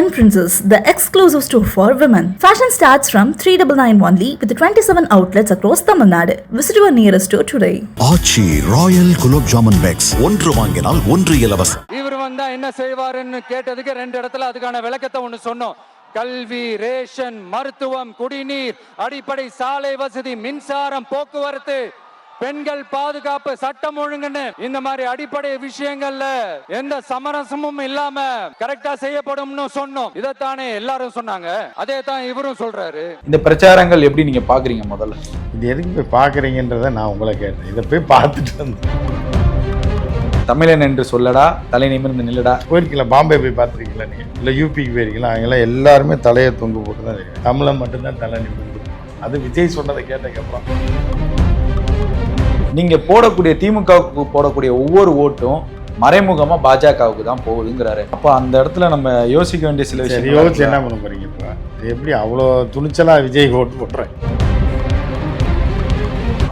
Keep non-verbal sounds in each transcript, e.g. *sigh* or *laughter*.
Yen Princess, the exclusive store for women. Fashion starts from 3991 only with 27 outlets across Tamil Nadu. Visit your nearest store today. Aachi royal gulab jamun packs ஒன்று வாங்கினால் ஒன்று இலவசம் இவர் வந்தா என்ன செய்வாருன்னு கேட்டதுக்கு ரெண்டு இடத்துல அதுக்கான விளக்கத்தை ஒண்ணு சொன்னோம் கல்வி ரேஷன் மருத்துவம் குடிநீர் அடிப்படை சாலை வசதி மின்சாரம் போக்குவரத்து பெண்கள் பாதுகாப்பு சட்டம் ஒழுங்குன்னு இந்த மாதிரி அடிப்படை விஷயங்கள்ல எந்த சமரசமும் இல்லாம கரெக்டா செய்யப்படும்னு சொன்னோம். இதைத்தானே எல்லாரும் சொன்னாங்க. அதே தான் இவரும் சொல்றாரு. இந்த பிரச்சாரங்கள் எப்படி நீங்க பாக்குறீங்க முதல்ல? இது எதுக்கு போய் பார்க்குறீங்கன்றத நான் உங்களை கேட்டேன். இதை போய் பார்த்துட்டு வந்து தமிழன் என்று சொல்லடா தலை நிமிர்ந்து நில்லடா. போயிருக்கீங்களா பாம்பே போய் பார்த்துருக்கீங்களா நீங்கள் இல்லை யூபிக்கு போயிருக்கீங்களா? அங்கெல்லாம் எல்லாருமே தலையை தொங்கு போட்டு தான் தமிழன் மட்டும்தான் தலை நிமிர்ந்து. அது விஜய் சொன்னதை கேட்டதுக்கப்புறம். நீங்க போடக்கூடிய திமுகவுக்கு போடக்கூடிய ஒவ்வொரு ஓட்டும் மறைமுகமா பாஜகவுக்கு தான் போகுதுங்கிறாரு. அப்ப அந்த இடத்துல நம்ம யோசிக்க வேண்டிய சில விஷயம் யோசிச்சு என்ன பண்ண போறீங்க இப்போ? எப்படி அவ்வளோ துணிச்சலாக விஜய் ஓட்டு போடுறேன்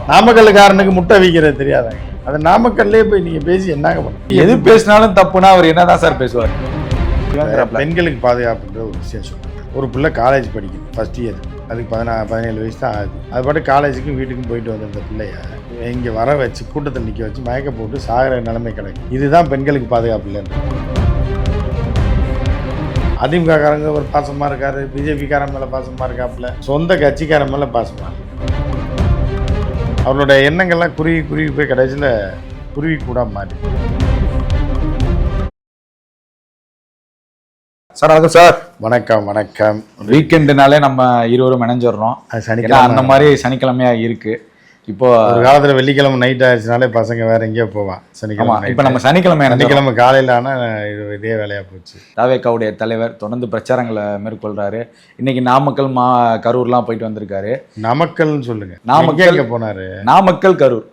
நாமக்கல்லுக்காரனுக்கு முட்டை விற்கிறது தெரியாதாங்க அது நாமக்கல்லே போய் நீங்கள் பேசி என்னங்க பண்ண எது பேசினாலும் தப்புனா அவர் என்னதான் சார் பேசுவார்? பெண்களுக்கு பாதுகாப்புன்ற ஒரு விஷயம். சொல்றேன் ஒரு பிள்ளை காலேஜ் படிக்குது ஃபர்ஸ்ட் இயர் அதுக்கு பதினா பதினேழு வயசு தான் ஆகுது. அது பாட்டு காலேஜுக்கும் வீட்டுக்கும் போயிட்டு வந்த அந்த பிள்ளைய இங்கே வர வச்சு கூட்டத்தில் நிற்க வச்சு மயக்க போட்டு சாகிற நிலைமை கிடைக்கும். இதுதான் பெண்களுக்கு பாதுகாப்பு இல்லைன்னு. அதிமுக காரங்க ஒரு பாசமாக இருக்காரு பிஜேபிக்காரன் மேலே பாசமாக இருக்காப்புல. சொந்த கட்சிக்காரன் மேலே பாசமாக. அவரோட எண்ணங்கள்லாம் குருவி குருவி போய் கடைசியில் குருவி கூட மாறி. சார் வணக்கம் சார். வணக்கம் வணக்கம். வீக்கெண்டுனாலே நம்ம இருவரும் இணைஞ்சிடுறோம். அது சனிக்கிழமை. அந்த மாதிரி சனிக்கிழமையா இருக்கு. இப்போ ஒரு காலத்துல வெள்ளிக்கிழமை நைட் ஆயிடுச்சுனாலே பசங்க வேற எங்கேயோ போவான் சனிக்கிழமை இப்ப. நம்ம சனிக்கிழமை சனிக்கிழமை காலையில ஆனா இது இதே வேலையா போச்சு. தாவேக்காவுடைய தலைவர் தொடர்ந்து பிரச்சாரங்களை மேற்கொள்றாரு. இன்னைக்கு நாமக்கல் மா கரூர்லாம் போயிட்டு வந்திருக்காரு. நாமக்கல்னு சொல்லுங்க. நாமக்கல். எங்க போனாரு? நாமக்கல் கரூர்.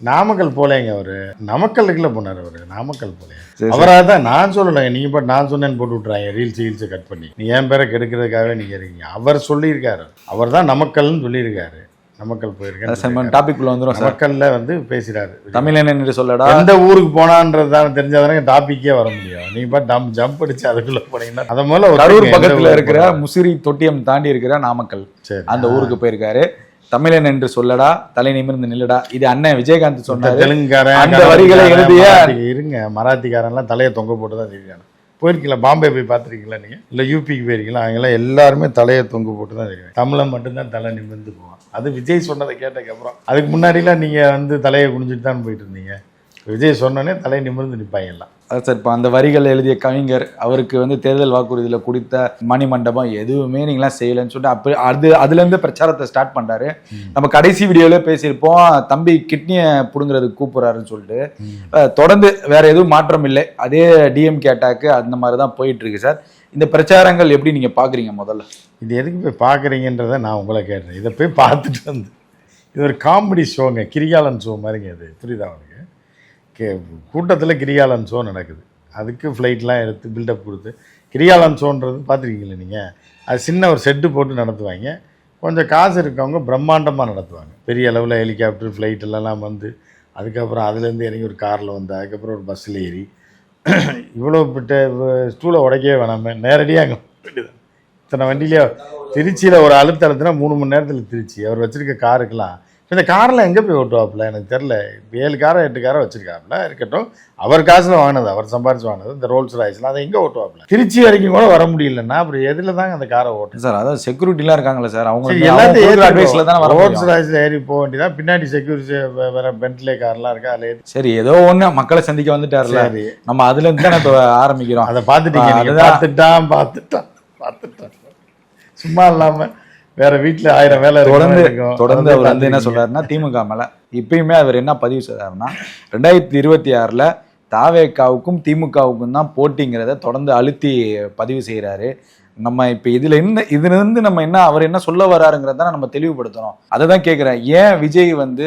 நாமக்கல் போலேங்க அவரு. நாமக்கல்லுக்குள்ள போனாரு அவரு. நாமக்கல் போலே. அவராக தான் நான் சொல்லலைங்க. நீங்க பாட்டு நான் சொன்னேன்னு போட்டு விட்றாங்க ரீல்ஸ் ரீல்ஸை கட் பண்ணி. நீ என் பேரை கெடுக்கிறதுக்காகவே நீங்க இருக்கீங்க. அவர் சொல்லியிருக்காரு. அவர் தான் நமக்கல்னு சொல்லியிருக்காரு. நமக்கல் போயிருக்கேன். டாபிக் உள்ள வந்துரும் சார். நமக்கல்ல வந்து பேசுறாரு தமிழன் என்று சொல்லடா? எந்த ஊருக்கு போனான்றது தான் தெரிஞ்சாதானே டாபிக்கே வர முடியும். நீங்க டம் ஜம்ப் அடிச்சு அதுக்குள்ள போனீங்கன்னா அத முதல்ல கரூர் பக்கத்துல இருக்கிற. முசிறி தொட்டியம் தாண்டி இருக்கிற நாமக்கல். அந்த ஊருக்கு போயிருக்காரு. தமிழன் என்று சொல்லடா? தலை நிமிர்ந்து நில்லடா. இது அண்ணன் விஜயகாந்த் சொன்னாரு. தெலுங்குக்காரன் அந்த வரிகளை எழுதிய- இருங்க. மராத்திக்காரன்லாம் தலையை தொங்க போட்டு தான் தெரியும் போயிருக்கீங்களா பாம்பே போய் பார்த்துருக்கீங்களா நீங்கள் இல்லை யூபிக்கு போயிருக்கீங்களா? அவங்களாம் எல்லாருமே தலையை தொங்க போட்டு தான் தெரியும் தமிழன் மட்டும்தான் தலை நிமிர்ந்து போவான். அது விஜய் சொன்னதை கேட்டதுக்கப்புறம் அதுக்கு முன்னாடிலாம் நீங்கள் வந்து தலையை குனிஞ்சிட்டு தான் போயிட்டு இருந்தீங்க. விஜய் சொன்னோன்னே தலை நிமிர்ந்து நிற்பாங்க எல்லாம் சார் இப்போ அந்த வரிகள் எழுதிய கவிஞர் அவருக்கு வந்து தேர்தல் வாக்குறுதியில் கொடுத்த மணிமண்டபம் எதுவுமே நீங்களாம் செய்யலைன்னு சொல்லிட்டு அப்போ அது அதுலேருந்து பிரச்சாரத்தை ஸ்டார்ட் பண்ணுறாரு நம்ம கடைசி வீடியோவில் பேசியிருப்போம். தம்பி கிட்னியை பிடுங்குறதுக்கு கூப்பிட்றாருன்னு சொல்லிட்டு. தொடர்ந்து வேற எதுவும் மாற்றம் இல்லை. அதே டிஎம்கே அட்டாக்கு அந்த மாதிரி தான் போயிட்டு இருக்கு சார். இந்த பிரச்சாரங்கள் எப்படி நீங்கள் பார்க்குறீங்க முதல்ல? இது எதுக்கு போய் பார்க்குறீங்கன்றத நான் உங்களை கேட்டேன். இதை போய் பார்த்துட்டு வந்து இது ஒரு காமெடி ஷோங்க கிரிகாலன் ஷோ மாதிரிங்க இது. புரியுதா அவனுக்கு கே கூட்டத்தில் கிரியாலன் ஷோ நடக்குது. அதுக்கு ஃப்ளைட்லாம் எடுத்து பில்டப் கொடுத்து கிரிகாலன் ஷோன்றது பார்த்துருக்கீங்களா நீங்கள் அது சின்ன ஒரு செட்டு போட்டு நடத்துவாங்க. கொஞ்சம் காசு இருக்கவங்க பிரம்மாண்டமாக நடத்துவாங்க. பெரிய அளவில் ஹெலிகாப்டர் ஃப்ளைட் எல்லாம் வந்து அதுக்கப்புறம் அதுலேருந்து இறங்கி ஒரு காரில் வந்து அதுக்கப்புறம் ஒரு பஸ்ஸில் ஏறி *clears throat* இவ்வளோ பிட்ட ஸ்டூலை உடைக்கவே வேணாமே. நேரடியாக அங்கே இத்தனை வண்டியிலே திருச்சியில் ஒரு அழுத்த அழுத்தினா மூணு மணி நேரத்தில் திருச்சி. அவர் வச்சுருக்க காருக்கெலாம் இந்த காரில் எங்கே போய் ஓட்டுவாப்புல? எனக்கு தெரில. ஏழு காரோ எட்டு காரோ வச்சிருக்காப்புல. இருக்கட்டும். அவர் காசில் வாங்கினது அவர் சம்பாரிச்சு வாங்கினது இந்த ரோல்ஸ் ராய்ஸ்லாம் அதை எங்கே ஓட்டுவாப்புல? திருச்சி வரைக்கும் கூட வர முடியலன்னா அப்புறம் எதில் தாங்க அந்த காரை ஓட்டு சார் அதான் செக்யூரிட்டிலாம் இருக்காங்களே சார் அவங்க எல்லாத்தையும் அட்வைஸில் தானே ரோல்ஸ். ராய்ஸில் ஏறி போக வேண்டியதான் பின்னாடி செக்யூரிட்டி வேற பென்ட்லே கார்லாம் இருக்கா? அதில் சரி ஏதோ ஒண்ணு மக்களை சந்திக்க வந்துட்டார்ல நம்ம அதுல இருந்து தானே இப்போ ஆரம்பிக்கிறோம். அதை பார்த்துட்டீங்க. பார்த்துட்டான் பார்த்துட்டான் பார்த்துட்டான். சும்மா இல்லாம வேற வீட்ல ஆயிரம் வேலை தொடர்ந்து. தொடர்ந்து அவர் வந்து என்ன. சொல்றாருன்னா திமுக மேல. இப்பயுமே அவர் என்ன பதிவு செய்றாருன்னா ரெண்டாயிரத்தி இருபத்தி ஆறுல தாவேக்காவுக்கும் திமுகவுக்கும் தான் போட்டிங்கிறத தொடர்ந்து அழுத்தி பதிவு செய்றாரு. நம்ம இப்ப இதுல என்ன இதுல இருந்து நம்ம என்ன அவர் என்ன சொல்ல வராருங்கிறத நம்ம தெளிவுபடுத்தணும். அதை தான் கேட்கிறேன் ஏன் விஜய் வந்து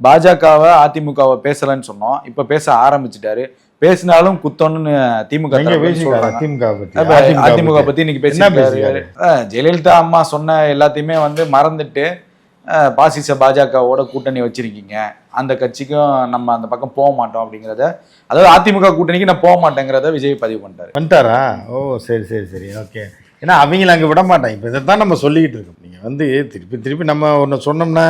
பாஜகவை அதிமுகவை பேசலன்னு சொன்னோம். இப்ப பேச ஆரம்பிச்சிட்டாரு. பேசினாலும் குத்தோன்னு திமுக. திமுக அதிமுக பத்தி? இன்னைக்கு? அஹ் ஜெயலலிதா அம்மா சொன்ன எல்லாத்தையுமே வந்து மறந்துட்டு பாசிச பாஜகவோட கூட்டணி வச்சிருக்கீங்க. அந்த கட்சிக்கும் நம்ம அந்த பக்கம் போக மாட்டோம் அப்படிங்கிறத அதாவது அதிமுக கூட்டணிக்கு நான் போக மாட்டேங்கிறத விஜய் பதிவு பண்ணிட்டாரு. வந்துட்டாரா? ஓ சரி சரி சரி ஓகே. ஏன்னா அவங்கள அங்கே விட மாட்டாங்க. இப்போ இதை தான் நம்ம சொல்லிக்கிட்டு இருக்கோம். நீங்கள் வந்து திருப்பி திருப்பி நம்ம ஒன்று சொன்னோம்னா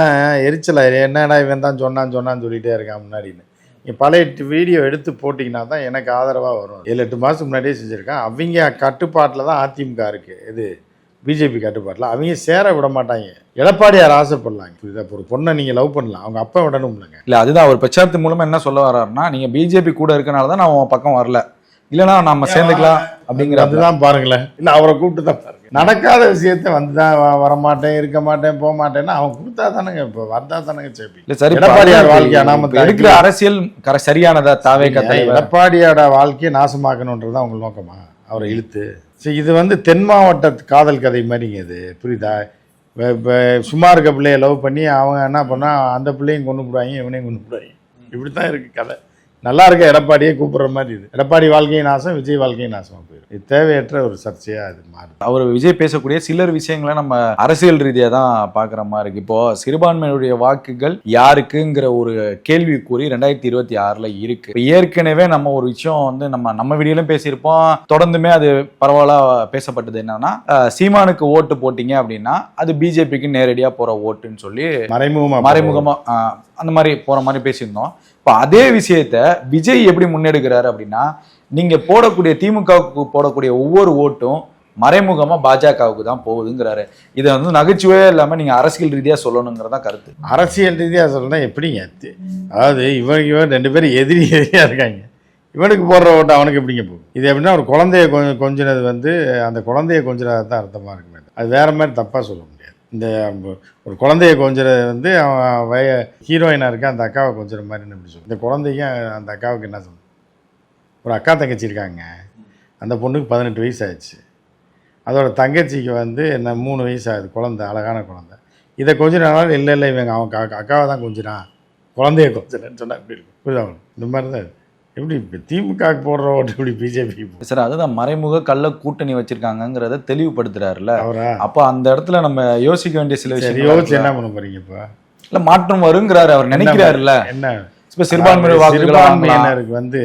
எரிச்சல். என்னடா இவன் தான் சொன்னான் சொன்னான்னு சொல்லிட்டே இருக்கான் முன்னாடின்னு. நீங்கள் பழைய வீடியோ எடுத்து போட்டிங்கன்னா தான் எனக்கு ஆதரவாக வரும். ஏழு எட்டு மாதத்துக்கு முன்னாடியே செஞ்சுருக்கேன். அவங்க கட்டுப்பாட்டில் தான் அதிமுக இருக்குது இது பிஜேபி கட்டுப்பாட்டில். அவங்க சேர விட மாட்டாங்க. எடப்பாடியார் ஆசைப்படலாங்க. புரியுதா இப்போ ஒரு பொண்ணை நீங்கள் லவ் பண்ணலாம். அவங்க அப்பா விடணும்லங்க. இல்ல அதுதான் அவர் பிரச்சாரத்து மூலமா என்ன சொல்ல வர்றாருன்னா நீங்க பிஜேபி கூட இருக்கனால தான் நான் உன் பக்கம் வரல. இல்லைன்னா நம்ம சேர்ந்துக்கலாம். அப்படிங்கிற அதுதான் பாருங்களேன். இல்லை அவரை கூப்பிட்டு தான் பாருங்க. நடக்காத விஷயத்த வந்து தான் வரமாட்டேன் இருக்க மாட்டேன் போக மாட்டேன்னா அவன் கொடுத்தா தானேங்க இப்போ வந்தா தானேங்க சேப்பி இல்ல சரி எடப்பாடியார் வாழ்க்கை அனாம இப்ப எடுக்கிற அரசியல் கர சரியானதா தாவே தலைவர் எடப்பாடியோட வாழ்க்கையை நாசமாக்கணுன்றது உங்க நோக்கமா? அவரை இழுத்து. சரி இது வந்து தென் மாவட்ட காதல் கதை மாதிரிங்க இது. புரியுதா? இப்ப- சும்மா இருக்க பிள்ளைய லவ் பண்ணி அவங்க என்ன பண்ணா அந்த பிள்ளையும் கொண்டு போடுவாங்க இவனையும் கொண்டு போடுவாங்க. இப்படி தான் இருக்கு கதை. நல்லா இருக்க எடப்பாடியே கூப்பிடுற மாதிரி இது. எடப்பாடி வாழ்க்கையும் நாசம் விஜய் வாழ்க்கையும் நாசமா போயிடும். இது தேவையற்ற ஒரு சர்ச்சையா இது மாறுது. அவர் விஜய் பேசக்கூடிய சிலர் விஷயங்களை நம்ம அரசியல் ரீதியா தான் பாக்குற மாதிரி இருக்கு. இப்போ சிறுபான்மையினுடைய வாக்குகள் யாருக்குங்கிற ஒரு கேள்விக்குறி ரெண்டாயிரத்தி இருபத்தி ஆறுல இருக்கு. ஏற்கனவே நம்ம ஒரு விஷயம் வந்து நம்ம நம்ம வீடியோலும் பேசியிருப்போம். தொடர்ந்துமே அது பரவாயில்ல பேசப்பட்டது என்னன்னா சீமானுக்கு ஓட்டு போட்டீங்க அப்படின்னா அது பிஜேபிக்கு நேரடியா போற ஓட்டுன்னு சொல்லி மறைமுகமா மறைமுகமா ஆஹ், அந்த மாதிரி போற மாதிரி பேசியிருந்தோம். இப்போ அதே விஷயத்த விஜய் எப்படி முன்னெடுக்கிறாரு அப்படின்னா நீங்க போடக்கூடிய திமுகவுக்கு போடக்கூடிய ஒவ்வொரு ஓட்டும் மறைமுகமா பாஜகவுக்கு தான் போகுதுங்கிறாரு. இதை வந்து நகைச்சுவையே இல்லாம நீங்க அரசியல் ரீதியா சொல்லணுங்கிறதா கருத்து. அரசியல் ரீதியாக சொல்லணும் எப்படிங்க? அதாவது இவன் இவன் ரெண்டு பேரும் எதிரி எதிரியாக இருக்காங்க. இவனுக்கு போடுற ஓட்டு அவனுக்கு எப்படிங்க போகும்? இது எப்படின்னா ஒரு குழந்தைய கொஞ்சம் கொஞ்சினது வந்து அந்த குழந்தைய கொஞ்சினது தான் அர்த்தமாக இருக்குமே அது வேற மாதிரி தப்பாக சொல்லணும் இந்த ஒரு குழந்தைய கொஞ்சிறது வந்து அவன் வய ஹீரோயினாக இருக்க அந்த அக்காவை கொஞ்சிற மாதிரி எப்படி சொல்லு இந்த குழந்தைக்கு அந்த அக்காவுக்கு என்ன சொல்லணும் ஒரு அக்கா தங்கச்சி இருக்காங்க. அந்த பொண்ணுக்கு பதினெட்டு வயசு ஆயிடுச்சு அதோட தங்கச்சிக்கு வந்து என்ன மூணு வயசு ஆகுது குழந்தை அழகான குழந்தை. இதை கொஞ்ச நாள் இல்லை இல்லை இவங்க அவன் அக்காவை தான் கொஞ்சினான். குழந்தைய கொஞ்சலன்னு சொன்னால் எப்படி இருக்கும்? புரியுதா இந்த மாதிரி தான் எப்படி இப்போ திமுகவுக்கு போடுற ஓட்டு இப்படி பிஜேபிக்கு சார் அதுதான் மறைமுக கள்ள கூட்டணி வச்சிருக்காங்கிறத தெளிவுபடுத்துறாருல்ல. அவரா? அப்போ அந்த இடத்துல நம்ம யோசிக்க வேண்டிய சில விஷயம் யோசிச்சு என்ன பண்ண போறீங்க இப்போ? இல்ல மாற்றம் வருங்கிறாரு அவர் நினைக்கிறாருல்ல. என்ன? இப்ப. சிறுபான்மையினருக்கு வந்து.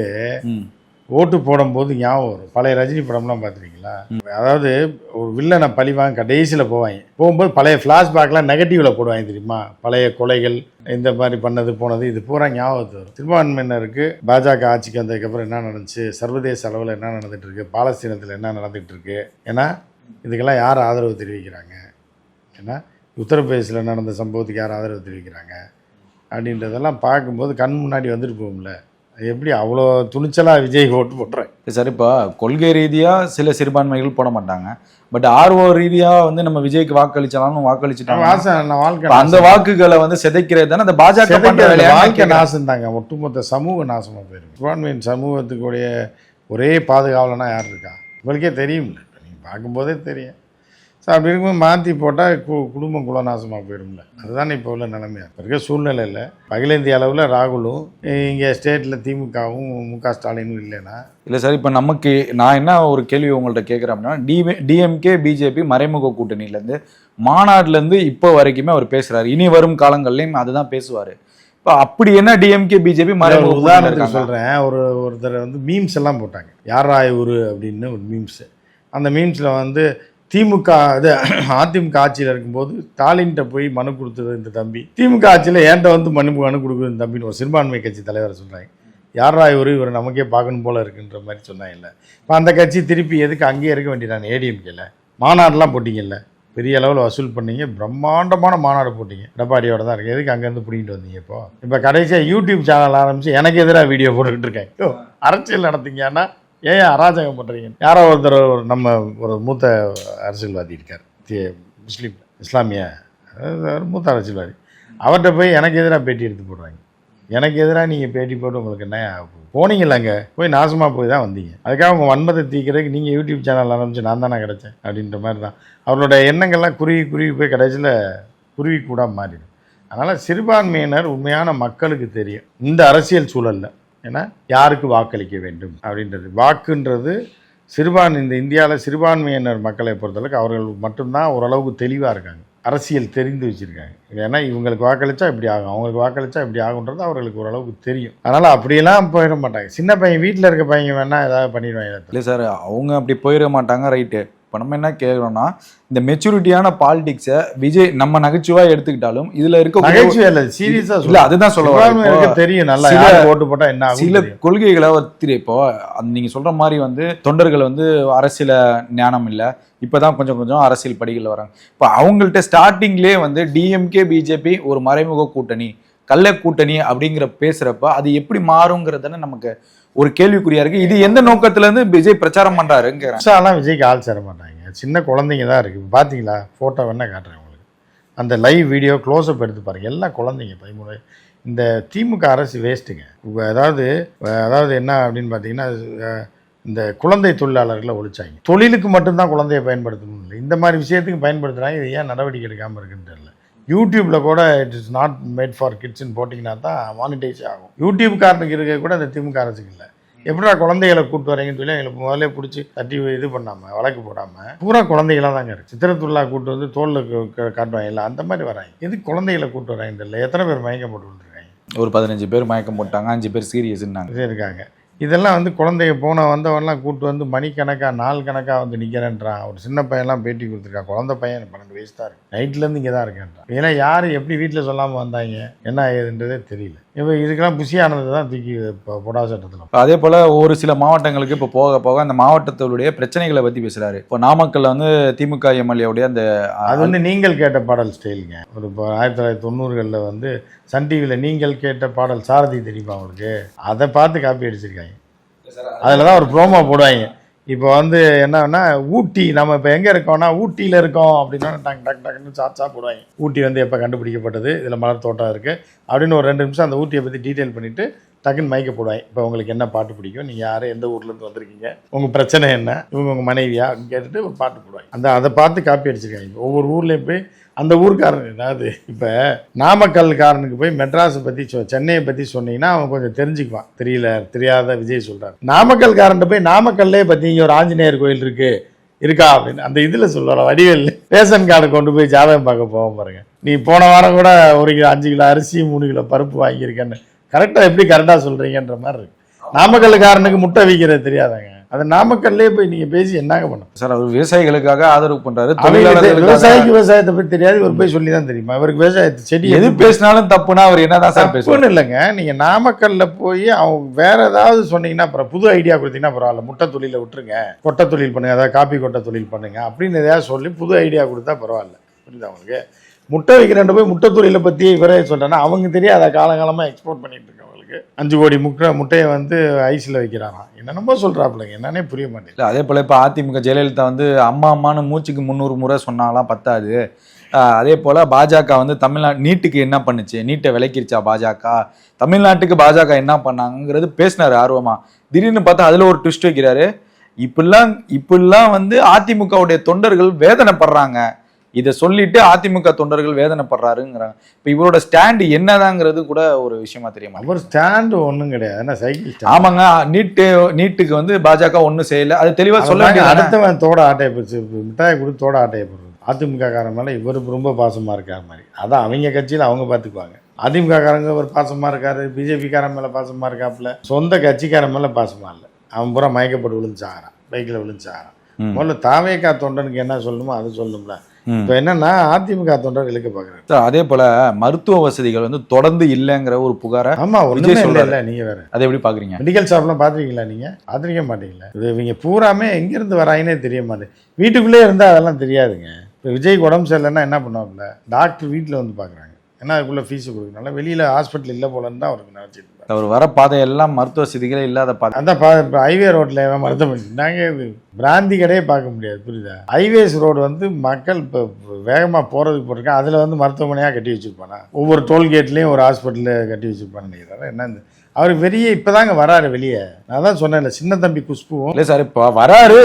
ஓட்டு போடும்போது ஞாபகம் வரும். பழைய ரஜினி படம்லாம் பார்த்துருக்கீங்களா? அதாவது ஒரு வில்லனை பழிவாங்க கடைசியில் போவாங்க. போகும்போது பழைய ஃப்ளாஷ்பேக்லாம் நெகட்டிவில் போடுவாங்க தெரியுமா? பழைய கொலைகள் இந்த மாதிரி பண்ணது போனது இது பூரா ஞாபகத்து வரும். சிறுபான்மையினருக்கு பாஜக ஆட்சிக்கு வந்ததுக்கப்புறம் என்ன நடந்துச்சு? சர்வதேச அளவில் என்ன நடந்துட்டு இருக்கு பாலஸ்தீனத்தில் என்ன நடந்துட்டு இருக்கு ஏன்னா இதுக்கெல்லாம் யார் ஆதரவு தெரிவிக்கிறாங்க? ஏன்னா உத்தரப்பிரதேசில் நடந்த சம்பவத்துக்கு யார் ஆதரவு தெரிவிக்கிறாங்க? அப்படின்றதெல்லாம் பார்க்கும்போது கண் முன்னாடி வந்துட்டு போகும்ல. எப்படி அவ்வளோ துணிச்சலாக விஜய் ஓட்டு போட்டுறேன் சார் இப்போ கொள்கை ரீதியா சில சிறுபான்மைகள் போட மாட்டாங்க. பட் ஆர்வ ரீதியா வந்து நம்ம விஜய்க்கு வாக்களிச்சாலும் வாக்களிச்சுட்டாங்க வாழ்க்கை அந்த வாக்குகளை வந்து சிதைக்கிறது தானே அந்த பாஜக வாழ்க்கை நாசம் தாங்க ஒட்டுமொத்த சமூக நாசமாக போயிருக்கு. சிறுபான்மையின் சமூகத்துக்குடைய ஒரே பாதுகாவலனா யார் இருக்கா? உங்களுக்கே தெரியும்ல. நீங்கள் பார்க்கும்போதே தெரியும். ஸோ அப்படி இருக்கும்போது மாற்றி போட்டால் கு குடும்பம் குலநாசமாக போயிரும்ல. அதுதானே இப்போ உள்ள நிலைமையா இப்போ இருக்க சூழ்நிலையில் அகில இந்திய அளவில் ராகுலும் இங்கே ஸ்டேட்டில் திமுகவும் மு க ஸ்டாலினும் இல்லைன்னா? இல்ல சார் இப்ப நமக்கு நான் என்ன ஒரு கேள்வி உங்கள்ட்ட கேட்கிறேன் அப்படின்னா டிஎம்கே பிஜேபி மறைமுக கூட்டணியில இருந்து மாநாடுல இருந்து இப்போ வரைக்குமே அவர் பேசுறாரு. இனி வரும் காலங்கள்லயும் அதுதான் பேசுவாரு. இப்போ அப்படி என்ன டிஎம்கே பிஜேபி மறைமுக உதாரணத்துக்கு? சொல்கிறேன் ஒரு ஒருத்தர் வந்து மீம்ஸ் எல்லாம் போட்டாங்க. யாரா இவரு அப்படின்னு ஒரு மீம்ஸ் அந்த மீம்ஸில் வந்து திமுக இது அதிமுக ஆட்சியில் இருக்கும்போது ஸ்டாலின்கிட்ட போய் மனு கொடுத்தது இந்த தம்பி. திமுக ஆட்சியில் ஏன்ட்ட வந்து மனு மனு கொடுக்குறது இந்த தம்பின்னு ஒரு சிறுபான்மை கட்சி தலைவரை சொல்கிறாங்க யாரா இவர்? இவர் நமக்கே பார்க்கணும் போல இருக்குன்ற மாதிரி சொன்னாங்கல்ல. இப்போ அந்த கட்சி திருப்பி எதுக்கு அங்கேயே இருக்க வேண்டியதான் ஏடிஎம்கேல. மாநாடுலாம் போட்டிங்கல்ல? பெரிய அளவில் வசூல் பண்ணீங்க. பிரம்மாண்டமான மாநாடு போட்டீங்க. எடப்பாடியோட தான் இருக்கு. எதுக்கு அங்கேருந்து பிடிங்கிட்டு வந்தீங்க இப்போ? இப்போ கடைசியாக யூடியூப் சேனல் ஆரம்பித்து எனக்கு எதிராக வீடியோ போட்டுக்கிட்டு இருக்கேன் அரசியல் நடத்திங்கன்னா ஏன் அராஜகம் பண்ணுறீங்க யாரோ ஒருத்தர் ஒரு நம்ம ஒரு மூத்த அரசியல்வாதி இருக்கார். முஸ்லீம் இஸ்லாமிய மூத்த அரசியல்வாதி. அவர்கிட்ட போய் எனக்கு எதிராக பேட்டி எடுத்து போடுறாங்க. எனக்கு எதிராக நீங்கள் பேட்டி போட்டு உங்களுக்கு என்ன ஆக போனீங்கல்ல அங்கே போய் நாசமாக போய் தான் வந்தீங்க. அதுக்காக உங்கள் வன்மத்தை தீக்கிறதுக்கு நீங்கள் யூடியூப் சேனல் ஆரம்பிச்சு நான் தானே கிடச்சேன் அப்படின்ற மாதிரி தான். அவரோட எண்ணங்கள்லாம் குருவி குருவி போய் கடைசியில் குருவி கூட மாறிடும். அதனால் சிறுபான்மையினர் உண்மையான மக்களுக்கு தெரியும். இந்த அரசியல் சூழலில். ஏன்னா யாருக்கு வாக்களிக்க வேண்டும்? அப்படின்றது. வாக்குன்றது சிறுபான் இந்த இந்தியாவில் சிறுபான்மையினர் மக்களை பொறுத்தளவுக்கு அவர்கள் மட்டும்தான் ஓரளவுக்கு தெளிவாக இருக்காங்க. அரசியல் தெரிந்து வச்சுருக்காங்க. ஏன்னா இவங்களுக்கு வாக்களித்தா இப்படி ஆகும். அவங்களுக்கு வாக்களித்தா இப்படி ஆகுன்றது அவர்களுக்கு ஓரளவுக்கு தெரியும். அதனால் அப்படியெல்லாம் போயிட மாட்டாங்க. சின்ன பையன் வீட்டில் இருக்க பையன் வேணால் ஏதாவது பண்ணிடுவாங்க இல்லை சார் அவங்க அப்படி போயிட மாட்டாங்க. ரைட்டு. இப்போ நம்ம என்ன கேட்குறோம்னா இந்த மெச்சூரிட்டியான பாலிடிக்ஸை விஜய் நம்ம நகைச்சுவா எடுத்துக்கிட்டாலும் இதுல இருக்க நகைச்சுவை இல்லை சீரியஸாக இல்ல அதுதான் சொல்ல வரேன். இப்போ சிவகாமிக்கு தெரியும் நல்லா ஓட்டு போட்டால் என்ன சில. கொள்கைகளை ஒருத்தர் இப்போ நீங்க சொல்ற மாதிரி வந்து தொண்டர்கள் வந்து அரசியல ஞானம் இல்ல இப்பதான் கொஞ்சம் கொஞ்சம் அரசியல் படிகள் வராங்க இப்போ அவங்கள்ட்ட ஸ்டார்டிங்லேயே வந்து டிஎம்கே பிஜேபி ஒரு மறைமுக கூட்டணி கள்ள கூட்டணி அப்படிங்கிற பேசுறப்ப அது எப்படி மாறுங்கிறதுன்னு நமக்கு ஒரு கேள்விக்குறியா இருக்கு. இது எந்த நோக்கத்துல இருந்து விஜய் பிரச்சாரம் பண்றாருங்கிறேன். பெருசாலாம் விஜய்க்கு ஆள் சேர மாட்டாங்க. சின்ன குழந்தைங்க தான் இருக்குது பார்த்தீங்களா ஃபோட்டோ வேணா காட்டுறேன் உங்களுக்கு. அந்த லைவ் வீடியோ க்ளோஸ்அப் எடுத்து பாருங்க. எல்லாம் குழந்தைங்க பதிமூணு இந்த திமுக அரசு வேஸ்ட்டுங்க அதாவது அதாவது என்ன அப்படின்னு பார்த்தீங்கன்னா இந்த குழந்தை தொழிலாளர்களை ஒழிச்சாங்க. தொழிலுக்கு மட்டும்தான் குழந்தையை பயன்படுத்தணும் இல்லை. இந்த மாதிரி விஷயத்துக்கு பயன்படுத்துகிறாங்க இது ஏன் நடவடிக்கை எடுக்காமல் இருக்குன்னு தெரியல. யூடியூப்பில் கூட it is not made for கிட்ஸ்ன்னு போட்டிங்கன்னா தான் மானிட்டைஸ் ஆகும். யூடியூப் காரனுக்கு இருக்க கூட இந்த திமுக அரசுக்கு இல்லை. எப்படா குழந்தைகளை கூப்பிட்டு வரீங்கன்னு சொல்லி எங்களுக்கு முதல்ல பிடிச்சி தட்டி இது பண்ணாமல் வழக்கு போடாமல் பூரா குழந்தைகளாக தாங்க இருக்கு. சித்திரத்துள்ளா கூட்டு வந்து தோளில் காட்டுவாங்க. இல்லை அந்த மாதிரி வராங்க. எதுக்கு குழந்தைகளை கூப்பிட்டு வராங்க தெரியல. எத்தனை பேர் மயக்கம் போட்டு வந்துருக்காங்க ஒரு பதினஞ்சு பேர் மயக்கம் போட்டாங்க. அஞ்சு பேர் சீரியஸ்னாங்க இது இருக்காங்க. இதெல்லாம் வந்து குழந்தைய போன வந்தவன்லாம் கூப்பிட்டு வந்து மணிக்கணக்காக நாள் கணக்காக வந்து நிற்கிறேன்றான் ஒரு சின்ன பையன்லாம் பேட்டி கொடுத்துருக்கான். குழந்தை பையன் பன்னெண்டு வயசு தான் இருக்கு. நைட்லேருந்து இங்கே தான் இருக்கேன்றான். ஏன்னா யார் எப்படி வீட்டில் சொல்லாமல் வந்தாங்க? என்ன ஏதுன்றதே தெரியல. இப்போ இதுக்கெல்லாம் புசியானது தான் தூக்கி இப்போ பொடா சட்டத்தில். அதே போல ஒரு சில மாவட்டங்களுக்கு இப்போ போக போக அந்த மாவட்டங்களுடைய பிரச்சனைகளை பத்தி பேசுறாரு. இப்போ நாமக்கல்ல வந்து திமுக எம்எல்ஏவுடைய அந்த அது வந்து நீங்கள் கேட்ட பாடல் ஸ்டைலுங்க. ஒரு இப்போ ஆயிரத்தி தொள்ளாயிரத்தி தொண்ணூறுகளில் வந்து சன் டிவியில் நீங்கள் கேட்ட பாடல் சாரதி தெரியுமா அவங்களுக்கு அதை பார்த்து காப்பி அடிச்சிருக்காங்க. அதில் தான் ஒரு ப்ரோமோ போடுவாங்க. இப்போ வந்து என்னன்னா ஊட்டி நம்ம இப்போ எங்கே இருக்கோம்னா ஊட்டியில் இருக்கோம் அப்படின்னா டக் டக் டக்குன்னு சாச்சா போடுவாங்க. ஊட்டி வந்து எப்போ கண்டுபிடிக்கப்பட்டது? இதில் மலர் தோட்டம் இருக்குது அப்படின்னு ஒரு ரெண்டு நிமிஷம் அந்த ஊட்டியை பற்றி டீட்டெயில் பண்ணிவிட்டு டக்குன்னு மைக்க போடுவாங்க. இப்போ உங்களுக்கு என்ன பாட்டு பிடிக்கும்? நீங்கள் யார்? எந்த ஊர்லேருந்து வந்திருக்கீங்க? உங்கள் பிரச்சனை என்ன? இவங்க உங்கள் மனைவியா? அப்படின்னு கேட்டுட்டு ஒரு பாட்டு போடுவாங்க. அந்த அதை பார்த்து காப்பி அடிச்சிருக்காங்க. ஒவ்வொரு ஊர்லேயும் போய் அந்த ஊர்க்காரன் அதாவது இப்போ நாமக்கல்காரனுக்கு போய் மெட்ராஸை பற்றி சொ சென்னையை பற்றி சொன்னீங்கன்னா அவன் கொஞ்சம் தெரிஞ்சுக்குவான். தெரியல தெரியாத விஜய் சொல்கிறார் நாமக்கல்காரன்ட்ட போய் நாமக்கல்லே பற்றி இங்கே ஒரு ஆஞ்சநேயர் கோயில் இருக்குது இருக்கா அப்படின்னு அந்த இதில் சொல்லுவார். வடிவேல் ரேஷன் கார்டு கொண்டு போய் ஜாதகம் பார்க்க போவோம் பாருங்க. நீ போன வாரம் கூட ஒரு கிலோ அஞ்சு கிலோ அரிசி மூணு கிலோ பருப்பு வாங்கியிருக்கேன்னு. கரெக்டாக எப்படி கரெக்டாக சொல்கிறீங்கன்ற மாதிரி இருக்கு. நாமக்கல்காரனுக்கு முட்டை விற்கிறது தெரியாதாங்க? அது நாமக்கல்லே போய் நீங்கள் பேசி என்னங்க பண்ணணும்? சார் அவர் விவசாயிகளுக்காக ஆதரவு பண்றாரு அவங்களுக்கு விவசாயிக்கு விவசாயத்தை பற்றி தெரியாது இவர் போய் சொல்லி தான் தெரியுமா? இவருக்கு விவசாயத்தை செடி எது பேசினாலும் தப்புனா அவர் என்னதான் சார் தப்புன்னு இல்லைங்க. நீங்க நாமக்கல்ல போய் அவங்க வேற ஏதாவது சொன்னீங்கன்னா அப்புறம் புது ஐடியா கொடுத்தீங்கன்னா பரவாயில்ல. முட்டை தொழிலை விட்டுருங்க. கொட்டை தொழில் பண்ணுங்க அதாவது காப்பி கொட்டை தொழில் பண்ணுங்க அப்படின்னு எதையாவது சொல்லி புது ஐடியா கொடுத்தா பரவாயில்ல. புரியுதா உங்களுக்கு? முட்டை வைக்கிறேன் போய் முட்டை தொழிலை பற்றி இவரே சொல்றேன்னா அவங்க தெரியாத காலகாலமா எக்ஸ்போர்ட் பண்ணிட்டு அவங்களுக்கு. அஞ்சு கோடி முட்டை முட்டையை வந்து ஐஸில் வைக்கிறாராம் என்னென்னமோ சொல்றாப்புலங்க. என்னன்னே புரிய மாட்டேங்குது. அதே போல் இப்போ அதிமுக ஜெயலலிதா வந்து அம்மா அம்மான்னு மூச்சுக்கு முந்நூறு முறை சொன்னாலாம் பத்தாது. அதே போல் பாஜக வந்து தமிழ்நாடு நீட்டுக்கு என்ன பண்ணுச்சு? நீட்டை விளக்கிருச்சா பாஜக? தமிழ்நாட்டுக்கு பாஜக என்ன பண்ணாங்கங்கிறது பேசினார் ஆர்வமாக திடீர்னு பார்த்தா அதில் ஒரு ட்விஸ்ட் வைக்கிறாரு. இப்படிலாம் இப்படிலாம் வந்து அதிமுகவுடைய தொண்டர்கள் வேதனைப்படுறாங்க. இதை சொல்லிட்டு அதிமுக தொண்டர்கள் வேதனைப்படுறாருங்கிறாங்க. இப்ப இவரோட ஸ்டாண்ட் என்னதாங்கிறது கூட ஒரு விஷயமா தெரியுமா அவர் ஸ்டாண்டு ஒன்றும் கிடையாது. என்ன சைக்கிள். ஆமாங்க. நீட்டு நீட்டுக்கு வந்து பாஜக ஒண்ணும் செய்யல. அது தெளிவா சொல்ல அடுத்தவன் தோட ஆட்டையை பிடிச்சி மிட்டாய் கொடுத்து தோட ஆட்டையை போடுறது. அதிமுக காரன் மேலே இவர் ரொம்ப பாசமாக இருக்கார் மாதிரி. அதான் அவங்க கட்சியில் அவங்க பார்த்துக்குவாங்க அதிமுக காரங்க ஒரு பாசமாக இருக்காரு. பிஜேபி காரன் மேலே பாசமாக இருக்காப்புல. சொந்த கட்சிக்காரன் மேலே பாசமாக இல்லை. அவன் பூரா மயக்கப்பட்டு விழுந்துச்சாகிறான். பைக்கில் விழுந்துச்சாகிறான். முதல்ல தாவேக்கா தொண்டனுக்கு என்ன சொல்லணுமோ அது சொல்லணும்ல. இப்போ என்னன்னா அதிமுக தொண்டர் இழுக்க பார்க்குறாரு அதே போல மருத்துவ வசதிகள் வந்து தொடர்ந்து இல்லைங்கிற ஒரு புகாரை ஆமா விஜய் சொல்றாரு. நீங்கள் வேற. அதை எப்படி பாக்குறீங்க? மெடிக்கல் ஷாப்லாம் பார்த்துருக்கீங்களா நீங்கள் பார்த்துருக்க மாட்டீங்களா? இது இவங்க பூராமே எங்கேருந்து வராங்கன்னே தெரிய மாட்டேங்குது. வீட்டுக்குள்ளே இருந்தால் அதெல்லாம் தெரியாதுங்க. இப்போ விஜய்க்கு உடம்பு சரியில்லைன்னா என்ன பண்ணுவாப்புல? டாக்டர் வீட்டில் வந்து பார்க்குறாங்க ஏன்னா அதுக்குள்ளே ஃபீஸ் கொடுக்கறனால வெளியில் ஹாஸ்பிட்டல் இல்லை போலன்னு தான் அவருக்கு நினச்சிட்டு அவர் வர பாதை எல்லாம் மருத்துவ வசதிகளே இல்லாத பாதை. அதான் பா இப்போ ஹைவே ரோட்டில் மருத்துவமனை நாங்கள் இது பிராந்தி கடையே பார்க்க முடியாது புரியுதா? ஹைவேஸ் ரோடு வந்து மக்கள் இப்போ வேகமாக போகிறதுக்கு போட்டிருக்கேன் அதில் வந்து மருத்துவமனையாக கட்டி வச்சுருப்பானா? ஒவ்வொரு டோல்கேட்லேயும் ஒரு ஹாஸ்பிட்டலு கட்டி வச்சுருப்பான்னு நினைக்கிறாரு என்ன இந்த அவர் வெளியே இப்பதாங்க வராரு வெளியே. நான் தான் சொன்னேன்ல சின்ன தம்பி குஷ்புவும் இல்ல சார் இப்போ வராரு.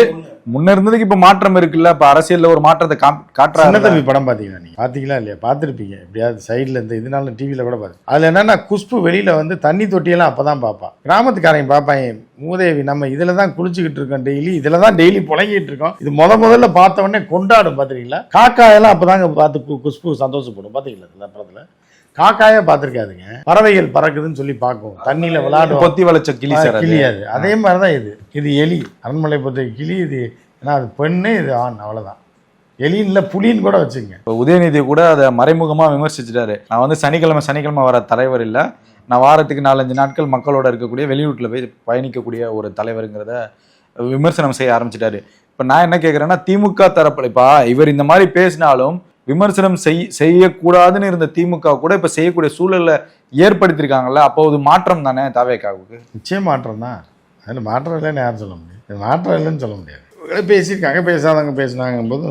முன்ன இருந்ததுக்கு இப்ப மாற்றம் இருக்குல்ல இப்ப அரசியல்ல ஒரு மாற்றத்தை காம்- சின்ன காட்டுறாரு தம்பி படம் பார்த்தீங்களா நீங்க? பாத்தீங்களா இல்லையா? பார்த்துருப்பீங்க எப்படியாவது சைடில் இந்த இதனால டிவியில் கூட பார்த்து அதில் என்னன்னா குஷ்பு வெளியில வந்து தண்ணி தொட்டியெல்லாம் அப்பதான் பார்ப்பான் கிராமத்துக்காரங்க பார்ப்பாங்க மூதேவி நம்ம இதில் தான் குளிச்சுக்கிட்டு இருக்கோம் டெய்லி இதில் தான் டெய்லி புழங்கிட்டு இருக்கோம். இது முத முதல்ல பார்த்த உடனே கொண்டாடும் பார்த்துருக்கீங்களா காக்காயெல்லாம் அப்பதாங்க பார்த்து குஷ்பு சந்தோஷப்படும் பார்த்தீங்களா இந்த படத்தில்? காக்காயே பார்த்துருக்காதுங்க. பறவைகள் பறக்குதுன்னு சொல்லி பார்க்கும் தண்ணியில் விளையாடும் பொத்தி வளைச்ச கிளி சார் அது. கிளி அது அதே மாதிரி தான் இது. இது எலி. அரண்மனை பொறுத்த கிளி இது ஏன்னா அது பெண்ணு இது ஆண். அவ்வளோதான் எலின்னு இல்லை புலின்னு கூட வச்சுங்க இப்போ உதயநிதி கூட அதை மறைமுகமா விமர்சிச்சிட்டாரு. நான் வந்து சனிக்கிழமை சனிக்கிழமை வர தலைவர் இல்ல. நான் வாரத்துக்கு நாலஞ்சு நாட்கள் மக்களோட இருக்கக்கூடிய வெளியூட்டில் போய் பயணிக்கக்கூடிய ஒரு தலைவருங்கிறத விமர்சனம் செய்ய ஆரம்பிச்சிட்டாரு. இப்போ நான் என்ன கேட்குறேன்னா திமுக தரப்புல இப்போ இவர் இந்த மாதிரி பேசினாலும் விமர்சனம் செய் செய்யக்கூடாதுன்னு இருந்த திமுக கூட இப்போ செய்யக்கூடிய சூழலை ஏற்படுத்தியிருக்காங்கல்ல அப்போ அது மாற்றம் தானே தாவேக்காவுக்கு? நிச்சயம் மாற்றம் தான். அதில் மாற்றம் இல்லைன்னு யாரும் சொல்ல முடியாது. மாற்றம் இல்லைன்னு சொல்ல முடியாது. பேசியிருக்காங்க பேசாதவங்க பேசினாங்க போது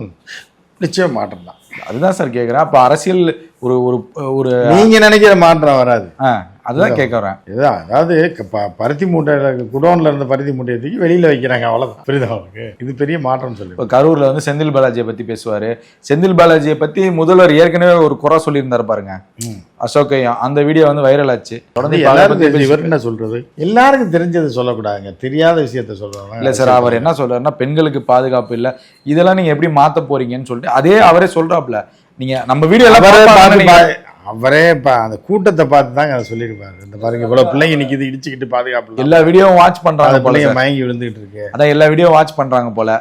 நிச்சயம் மாற்றம் தான். அதுதான் சார் கேட்குறேன் அப்போ அரசியல் ஒரு ஒரு ஒரு நீங்க நினைக்கிற மாற்றம் வராது. ஆ, அதுதான் கேட்க வரேன். இதுதான் அதாவது பருத்தி மூட்டை குடோன்ல இருந்த பருத்தி மூட்டையை தூக்கி வெளியில வைக்கிறாங்க அவ்வளவுதான். புரியுதா உங்களுக்கு? இது பெரிய மாற்றம் சொல்லி இப்போ கரூர்ல வந்து செந்தில் பாலாஜியை பத்தி பேசுவாரு. செந்தில் பாலாஜியை பத்தி முதல்வர் ஏற்கனவே ஒரு குறை சொல்லியிருந்தாரு பாருங்க. அசோக்கையும். அந்த வீடியோ வந்து வைரல் ஆச்சு. தொடர்ந்து பேசி- இவர் என்ன சொல்றது? எல்லாருக்கும் தெரிஞ்சதை சொல்லக்கூடாதுங்க. தெரியாத விஷயத்த சொல்றாங்க இல்ல சார் அவர் என்ன சொல்றாருன்னா பெண்களுக்கு பாதுகாப்பு இல்ல. இதெல்லாம் நீங்க எப்படி மாத்த போறீங்கன்னு சொல்லிட்டு அதே அவரே சொல்றாப்ல நீங்க நம்ம வீடியோ எல்லாம் அவரே பார்ப்பாங்கன்னு பார்த்து நினைக்கிறேன். பா- அவரே பா- அந்த கூட்டத்தை பார்த்து தாங்க அதை சொல்லியிருப்பாரு இந்த பாருங்க இவ்வளவு பிள்ளைங்க நிக்குது இடிச்சுக்கிட்டு பாதுகாப்பு. எல்லா வீடியோவும் வாட்ச் போல பிள்ளைங்க. மயங்கி விழுந்துகிட்டு இருக்கு அதான் எல்லா வீடியோ வாட்ச் பண்றாங்க போல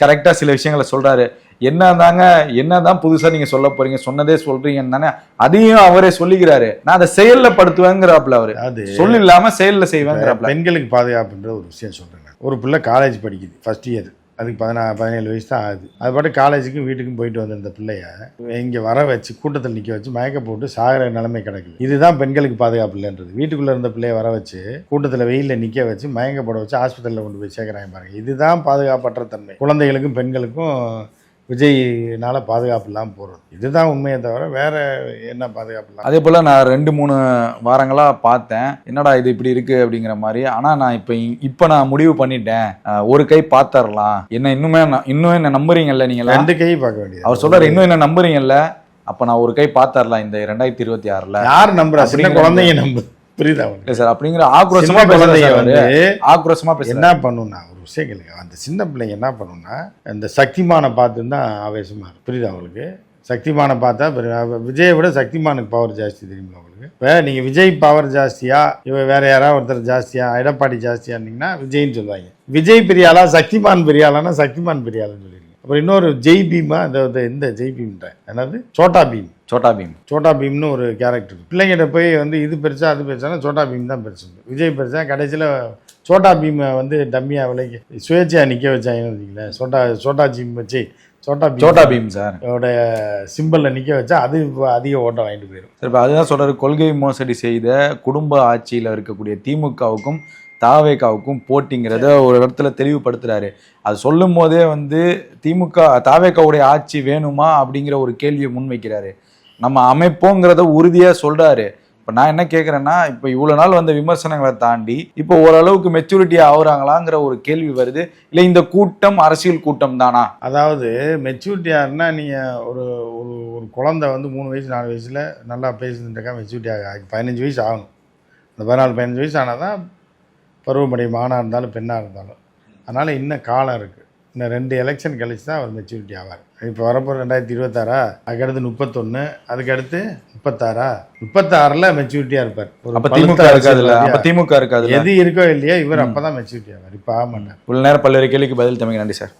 கரெக்டா சில விஷயங்களை சொல்றாரு என்னதாங்க என்னதான் புதுசா நீங்க சொல்ல போறீங்க சொன்னதே சொல்றீங்கன்னு தானே அதையும் அவரே சொல்லிக்கிறாரு நான் அதை செயல்ல படுத்துவேங்கிறாப்ல அவரு அதாவது சொல்லு இல்லாம செயல்ல செய்வேங்கிறாப்ல பெண்களுக்கு பாதுகாப்புன்ற ஒரு விஷயம் சொல்றேன் நான். ஒரு பிள்ளை காலேஜ் படிக்குது ஃபர்ஸ்ட் இயர் அதுக்கு பதினா பதினேழு வயசு தான் ஆகுது. அது பாட்டு காலேஜுக்கும் வீட்டுக்கும் போயிட்டு வந்திருந்த பிள்ளைய இங்கே வர வச்சு கூட்டத்தில் நிற்க வச்சு மயக்க போட்டு சாகிற நிலைமை கிடக்குது. இதுதான் பெண்களுக்கு பாதுகாப்பு இல்லைன்றது. வீட்டுக்குள்ளே இருந்த பிள்ளைய வர வச்சு கூட்டத்தில் வெயிலில் நிற்க வச்சு மயங்க போட வச்சு ஆஸ்பத்திரியில் கொண்டு போய் சேர்க்குறாங்க பாருங்கள் இதுதான் பாதுகாப்பற்ற தன்மை. குழந்தைகளுக்கும் பெண்களுக்கும் விஜய்னால பாதுகாப்பு இல்லாமல் போகிறது இதுதான் உண்மையை தவிர வேற என்ன பாதுகாப்பு இல்லாமல் அதே போல நான் ரெண்டு மூணு வாரங்களா பார்த்தேன். என்னடா இது இப்படி இருக்கு அப்படிங்கிற மாதிரி. ஆனா நான் இப்ப இப்ப நான் முடிவு பண்ணிட்டேன். ஒரு கை பாத்தரலாம். என்ன இன்னுமே இன்னும் என்ன நம்புறீங்கல்ல நீங்களா? ரெண்டு கை பார்க்க வேண்டியது. அவர் சொல்றாரு இன்னும் என்ன நம்புறீங்கல்ல? அப்ப நான் ஒரு கை பாத்தரலாம் இந்த ரெண்டாயிரத்தி இருபத்தி ஆறுல. யார் நம்புறா? சின்ன குழந்தைங்க நம்பு. புரியுதா இல்ல சார் அப்படிங்கிற ஆக்ரோஷமா சின்ன பேசுறாரு குழந்தைங்க. வந்து ஆக்ரோஷமா பேசுறாரு என்ன பண்ணுன்னா ஒரு விஷயம் கேளுங்க. அந்த சின்ன பிள்ளைங்க என்ன பண்ணுன்னா இந்த சக்திமானை பார்த்து தான் ஆவேசமா இருக்கும் புரியுதா உங்களுக்கு? சக்திமானை பார்த்தா விஜயை விட சக்திமானுக்கு பவர் ஜாஸ்தி தெரியுமா உங்களுக்கு? வேற நீங்க விஜய் பவர் ஜாஸ்தியா? இவ வேற யாராவது ஒருத்தர் ஜாஸ்தியா? எடப்பாடி ஜாஸ்தியா இருந்தீங்கன்னா விஜய்னு சொல்லுவாங்க. விஜய் பெரியாளா சக்திமான் பெரியாளானா சக்திமான் பெரியாளுன்னு சொல்லிடுங்க. அப்புறம் இன்னொரு ஜெய் பீமா இந்த இந்த- ஜெய் பீம்ன்ற? என்னது? சோட்டா பீம். சோட்டா பீம். சோட்டா பீம்னு ஒரு கேரக்டர் பிள்ளைங்கிட்ட போய் வந்து இது பெருசா அது பெருசானா சோட்டா பீம் தான் பெருசு. விஜய் பெருசா கடைசியில் சோட்டா பீமை வந்து டம்மியா விலைக்கு சுயேட்சையா நிற்க வச்சாங்கன்னு வச்சுங்களேன் சோட்டா சோட்டா ஜீம் வச்சு சோட்டா சோட்டா பீம் சார். ஓட சிம்பிளில் நிற்க வச்சா அது அதிக ஓட்டம் வாங்கிட்டு போயிடும் சரி இப்ப அதுதான் சொல்றாரு கொள்கை மோசடி செய்த குடும்ப ஆட்சியில இருக்கக்கூடிய திமுகவுக்கும் தாவேகாவுக்கும் போட்டிங்கிறத ஒரு இடத்துல தெளிவுபடுத்துறாரு. அது சொல்லும் போதே வந்து திமுக தாவேகாவுடைய ஆட்சி வேணுமா அப்படிங்கிற ஒரு கேள்வியை முன்வைக்கிறாரு. நம்ம அமைப்போங்கிறத உறுதியா சொல்றாரு. இப்ப நான் என்ன கேக்குறேன்னா இப்ப இவ்வளவு நாள் வந்த விமர்சனங்களை தாண்டி இப்போ ஓரளவுக்கு மெச்சூரிட்டி ஆகுறாங்களாங்கிற ஒரு கேள்வி வருது. இல்ல இந்த கூட்டம் அரசியல் கூட்டம் தானா? அதாவது மெச்சூரிட்டி யாருன்னா நீங்கள் ஒரு ஒரு ஒரு குழந்தை வந்து மூணு வயசு நாலு வயசில் நல்லா பேசுதுன்றக்கா மெச்சூரிட்டி ஆக பதினஞ்சு வயசு ஆகணும். அந்த பதினாலு பதினஞ்சு வயசு ஆனால் தான் பருவமடை ஆணாக இருந்தாலும் பெண்ணாக இருந்தாலும். அதனால் இன்னும் காலம் இருக்குது இன்னும் ரெண்டு எலெக்ஷன் கழிச்சு தான் அவர் மெச்சூரிட்டி ஆவார். இப்போ வரப்போ ரெண்டாயிரத்தி இருபத்தாறா? அதுக்கடுத்து முப்பத்தொன்று அதுக்கடுத்து முப்பத்தாறா? முப்பத்தாறில் மெச்சூரிட்டியாக இருப்பார். ஒரு திமுக இருக்காதுல்ல? அப்ப அரசியல்வாதியா. திமுக இருக்காதுல்ல? எது இருக்கோ இல்லையோ இவர் அப்போ தான் மெச்சூரிட்டி ஆவார். இப்போ மாட்டார். இவ்வளவு நேரம் பல்வேறு கேள்விக்கு பதில் தமிழ் நன்றி சார்.